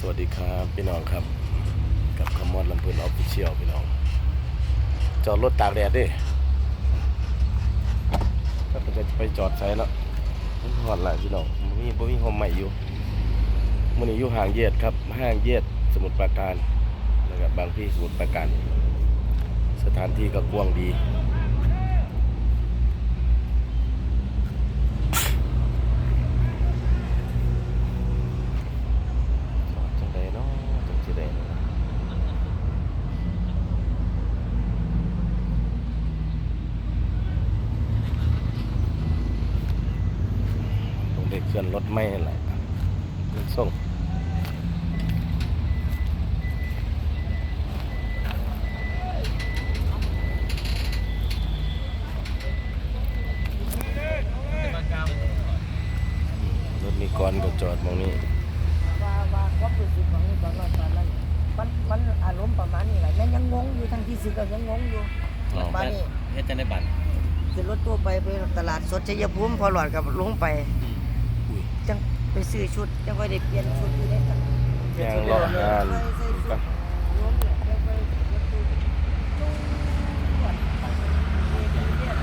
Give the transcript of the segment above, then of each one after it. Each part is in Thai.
สวัสดีครับพี่น้องครับ กับคำมอดลำพูนออฟฟิเชียลพี่น้อง จอดรถตากแดดดิก็จะไปจอดใช้แล้วมันหอดหลายพี่น้องมีบ่มีโฮมใหม่อยู่มันนี้อยู่ห่างเย็ดครับห้างเย็ดสมุทรปราการนะครับบางพี่สมุทรปราการ สถานที่ก็กว้างดี จังใดเนาะจังสิได้เนาะต้ องได้เคลื่อนรถไม่นั่นแหละเคลื่อนส่งรถมีกรก็จอดมองนี้ว่าว่าความรู้สึกของตอนนั้นตอนนั้นมันมันอารมณ์ประมาณนี้แหละแม่ยังงงอยู่ทั้งที่สิก็ยังงงอยู่บ้านนี้เฮ็ดจังได้บัตรขึ้นรถตู้ไปไปตลาดสดชัยภูมิพอหลอดกับลงไป จังไปซื้อชุดจังไปได้เปลี่ยนชุดอยู่ได้กันยางรองานใส่ใส่ชุดรวมเนี่ยจังไปรถตู้นุ่งหวดไปเรียนเรียน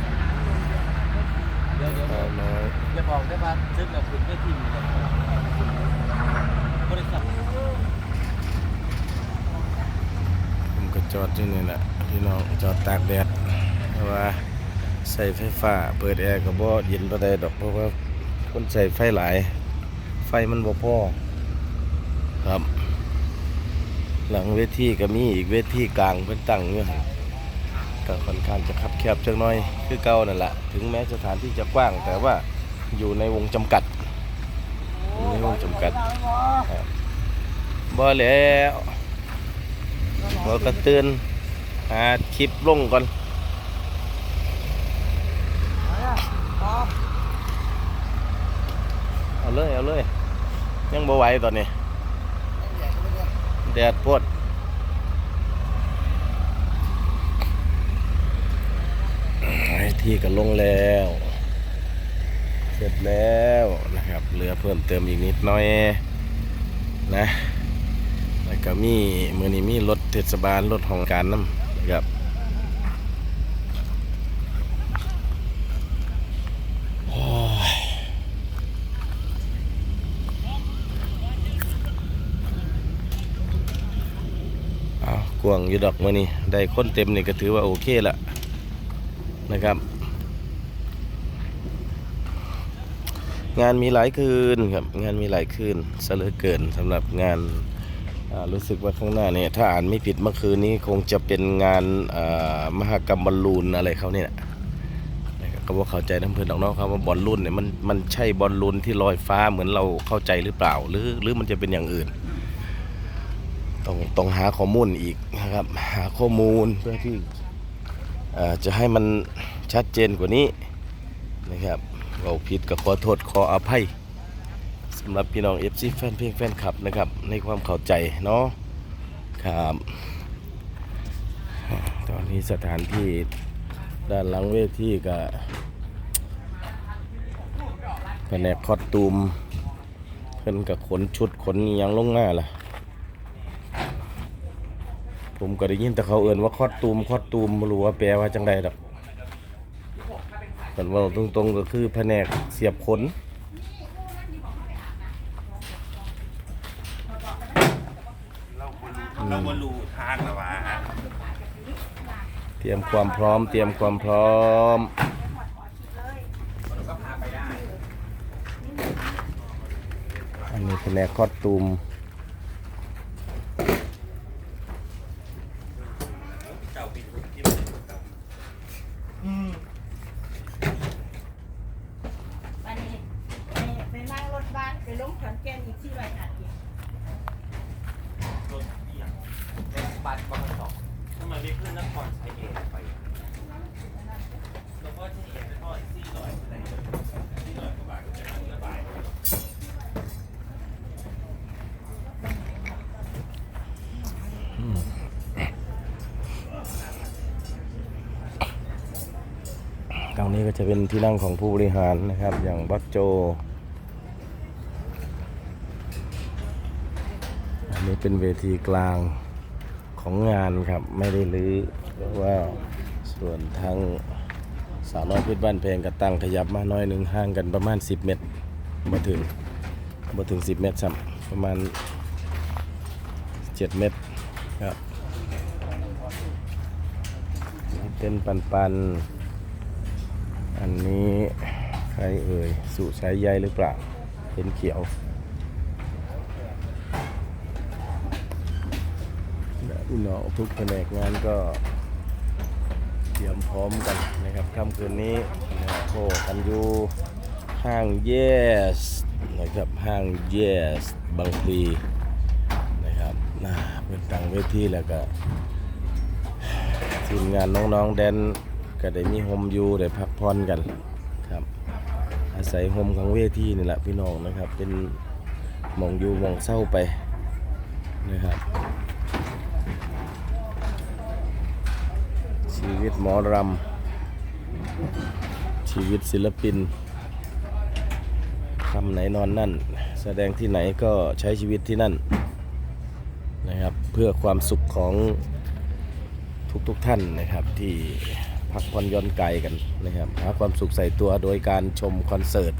สนามโรงเรียนเดี๋ยวเดี๋ยวสาวน้อยอย่าบอกได้ว่าซึกแล้วคุณได้ทีมเลยบริษัทผมก็จอดที่นี่แหละพี่น้องจอดตากแดดเพราะว่าใส่ไฟฟ้าเปิดแอร์ก็บ่เย็นปานใดดอกเพราะว่า คนใส่ไฟหลาย ไฟมันบ่พอครับ หลังเวทีก็มีอีกเวทีกลางเป็นตั้งอยู่หั่นก็ค่อนข้างจะคับแคบจังน้อยคือเก่านั่นแหละถึงแม้สถานที่จะกว้าง แต่ว่าอยู่ในวงจำกัดอยู่ในวงจำกัดบ่แล้วบ่กระตือนหาคลิปลงก่อน เอาเลย เอาเลย ยังบ่ไหวตอนนี้ แดดพดที่ก็ลงแล้ว เสร็จแล้วนะครับเหลือเพิ่มเติมอีกนิดน้อยนะแล้วก็มีมือนี้มีรถเทศบาลรถของการน้ำนะครับโอ้ย เอา กวงอยู่ดอกมือนี่ได้ค้นเต็มนี่ก็ถือว่าโอเคละนะครับ งานมีหลายคืนครับงานมีหลายคืนเหลือเกินสำหรับงานรู้สึกว่าข้างหน้าเนี่ยถ้าอ่านไม่ผิดเมื่อคืนนี้คงจะเป็นงานอ่ามหกรรมบอลลูนอะไรเขาเนี่ยนะครับก็ว่าเข้าใจน้ำเพื่อนน้องครับว่าบอลลูนเนี่ยมันมันใช่บอลลูนที่ลอยฟ้าเหมือนเราเข้าใจหรือเปล่า หรือหรือมันจะเป็นอย่างอื่น ต้องต้องหาข้อมูลอีกนะครับ หาข้อมูลเพื่อที่จะให้มันชัดเจนกว่านี้นะครับเราผิดก็ขอโทษขออภัยสำหรับพี่น้อง FC แฟนเพลงแฟนคลับนะครับ ในความเข้าใจเนาะครับตอนนี้สถานที่ด้านหลังเวทีก็แผนกคอสตูม เพิ่นกับขนชุดขนยังลงมาล่ะ ผมก็ได้ยินแต่เขาเอ่นว่าคอดตูมคอดตูมไม่รู้ว่าแปลว่าจังใดดอกแต่ว่าตรงๆก็คือแผนกเสียบขนเราบรรลุทางแล้ววะเตรียมความพร้อม เตรียมความพร้อมอันนี้แผนกคอดตูม เจ้าปิดที่ ไปนี่ไปไปนั่งรถบัสไป ลงขอนแก่นอีกที่ไรหัดอีกรถเอียงบัตรบางสองทำไมไม่ขึ้นนครชัยเองไปแล้วก็ที่เองก็สี่ร้อยอะไรสี่ร้อยกว่าบาทก็จะระบายตรงนี้ก็จะเป็นที่นั่งของผู้บริหารนะครับ อย่างบักโจ อันนี้ เป็นเวทีกลางของงานครับ ไม่ได้รื้อเพราะว่าส่วนทางสาวน้อยเพชรบ้านเพลงก็ตั้งขยับมาหน้อยหนึ่งห่างกันประมาณ 10 เมตรมาถึงมาถึง 10 เมตรซ้ำประมาณ 7 เมตรครับเป็นปันปัน อันนี้ใครเอ่ย สุสายใยหรือเปล่าเป็นเขียว และ พี่น้องทุกแผนกงานก็เตรียมพร้อมกันนะครับค่ำคืนนี้นะครับโคกันอยู่ห้าง Yes นะครับห้าง Yes บางพลีนะครับน่าเป็นตังเวทีแล้วก็ทีมงานน้องๆแดนก็ได้มีโฮมอยูได้พักผ่อนกันครับอาศัยโฮมของเวทีนี่แหละพี่น้องนะครับเป็นมองอยู่มองเศร้าไปนะครับ ชีวิตหมอรำ ชีวิตศิลปินทำไหนนอนนั่น แสดงที่ไหนก็ใช้ชีวิตที่นั่นนะครับ เพื่อความสุขของทุกๆทท่านนะครับที่พักผ่อนย่อนกายกันนะครับหาความสุขใส่ตัวโดยการชมคอนเสิร์ต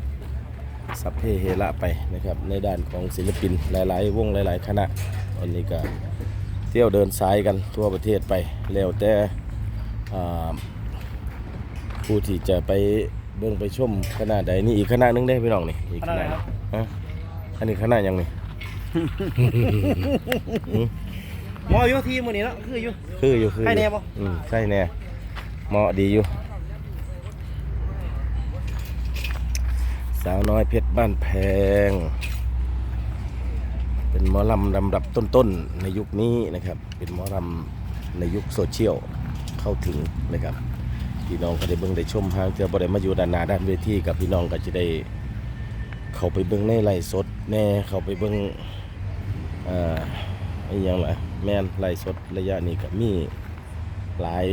สัพเพเฮระไปนะครับในด้านของศิลปินหลาย ๆ วงหลาย ๆ คณะวันนี้ก็ เที่ยวเดินสายกันทั่วประเทศไปแล้วแต่อ่าผู้ที่จะไปเบิ่งไปชมคณะใดนี่อีกคณะหนึงได้พี่น้องนี่อีกคณะหนึ่งฮะอันนี้คณะหยังนี่หมออยู่ทีมื้อนี้เนาะคืออยู่คืออยู่คืออยู่ใครแน่บ่อืมใช่แน่เหมาะดีอยู่สาวน้อยเพชรบ้านแพง เป็นหมอลำลำดับต้นๆในยุคนี้นะครับ เป็นหมอลำในยุคโซเชียลเข้าถึงนะครับพี่น้องก็ได้เบิ่งได้ชมหางเทือบ่ได้มาอยู่ด้านหน้าด้านเวทีกับพี่น้องก็จะได้เข้าไปเบิ่งในไลฟ์สดแน่เข้าไปเบิ่งอ่าอ้หยังล่ะแม่นไลฟ์สดระยะนี้ก็มีหลาย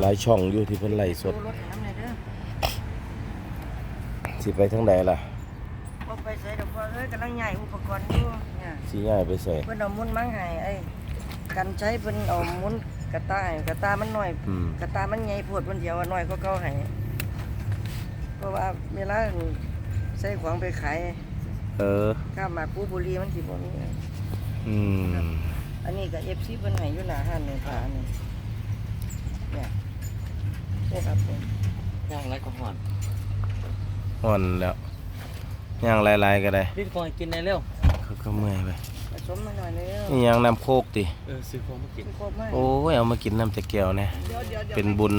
หลายช่องอยู่ที่เพิ่นไลฟ์สดสิไปทางใดล่ะ อกบัวเอ้ยกำลังใหญ่อุปกรณ์อยู่เนี่ยสิย้ายไปใส่ เพิ่นเอามุ้นมังให้ไอ้กันใช้เพิ่นเอามุ้นกระต่ายกระตามันน้อย อืม กระตามันใหญ่โพดเพิ่นเดียวว่าน้อยก็เก่าให้เพราะว่าเวลาใส่ของไปขายเออ ข้ามมาปูบุรีมันสิบ่มีอืม อันนี้ก็ FC เพิ่นให้อยู่หน้าห้านนี่ผ้านี่เนี่ยนี่ครับผมย่างไรก็หอนอ่อนแล้ว ย่างหลายๆก็ได้รีบก่อนกินได้เร็วเขาก็เมื่อยไปผสมมาหน่อยเร็วนี่ยังน้ำโคกติเออซื้อของมากินกินครบไหมโอ้ยเอามากินน้ำตะเกียวเนี่ยเป็นบุญ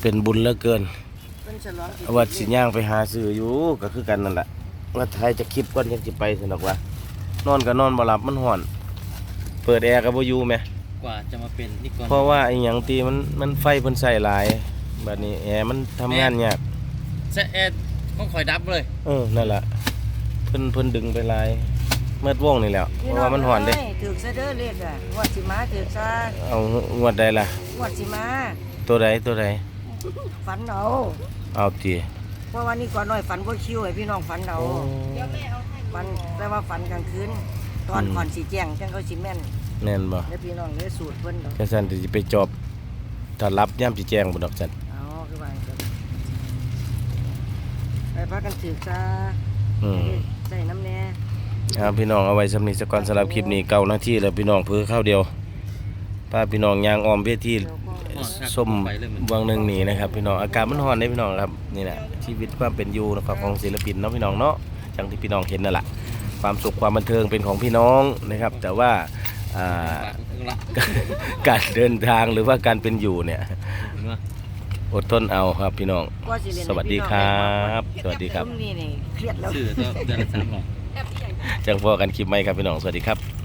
เป็นบุญเหลือเกินเพิ่นฉลองเอาว่าสิย่างไปหาซื้ออยู่ก็คือกันนั่นแหละว่าไทยจะคลิปก่อนยังสิไปสนอกว่านอนก็นอนบ่หลับมันห่อน เปิดแอร์ก็บ่อยู่แหมกว่าจะมาเป็นนี่ก่อนเพราะว่าไอ้หยังตีมันมันไฟเพิ่นใส่หลายบัดนี้แอร์มันทำงานยากแซะแอด ต้องคอยดับเลยเออนั่นล่ะเพิ่นเพิ่นดึงไปหลายเมื่อวงนี่แหล้วเพราะว่ามันห่อนเด้ถือซะเด้อเลขอะงวดสิมาถือซะเอางวดใดล่ะงวดสิมาตัวใดตัวใดฝันเอาเอาติเพราะว่านี่ก่อนหน่อยฝันบ่คิวให้พี่น้องฝันเอาโอ้ฝันแต่ว่าฝันกลางคืนตอนอืมก่อนสิแจ้งจังเขาสิแม่นแน่นบ่แล้วพี่น้องเลยสูตรเพิ่นดอกจังซั่นสิไปจอบถ้ารับย่ำสิแจ้งบ่ดอกจัน เอาคือว่าจังไป พากันถือซะอืมใส่น้ำแน่ครับพี่น้องเอาไว้สำนี้สักก่อนสำหรับคลิปนี้เก่านาทีแล้วพี่น้องเพื่อเข้าวเดียวพาพี่น้องยางออมเวทีแล้วก็ส้มวังหนึ่งหนีนะครับ พี่น้องอากาศมันร้อนเลยพี่น้องครับนี่แหละชีวิตความเป็นอยู่นะครับของศิลปินเนาะพี่น้องเนาะอย่างที่พี่น้องเห็นนั่นแหละความสุขความบันเทิงเป็นของพี่น้องนะครับ แต่ว่าอ่าละการเดินทางหรือว่าการเป็นอยู่เนี่ยเห็นไหม อดทนเอาครับพี่น้อง กว่าสิเล่นให้สวัสดีพี่น้องครับได้สวัสดีครับ ซุ่มนี่นี่เครียดแล้วซื้อตัวเดือนละสามหลอด จังพอกันคลิปใหม่ครับพี่น้อง สวัสดีครับ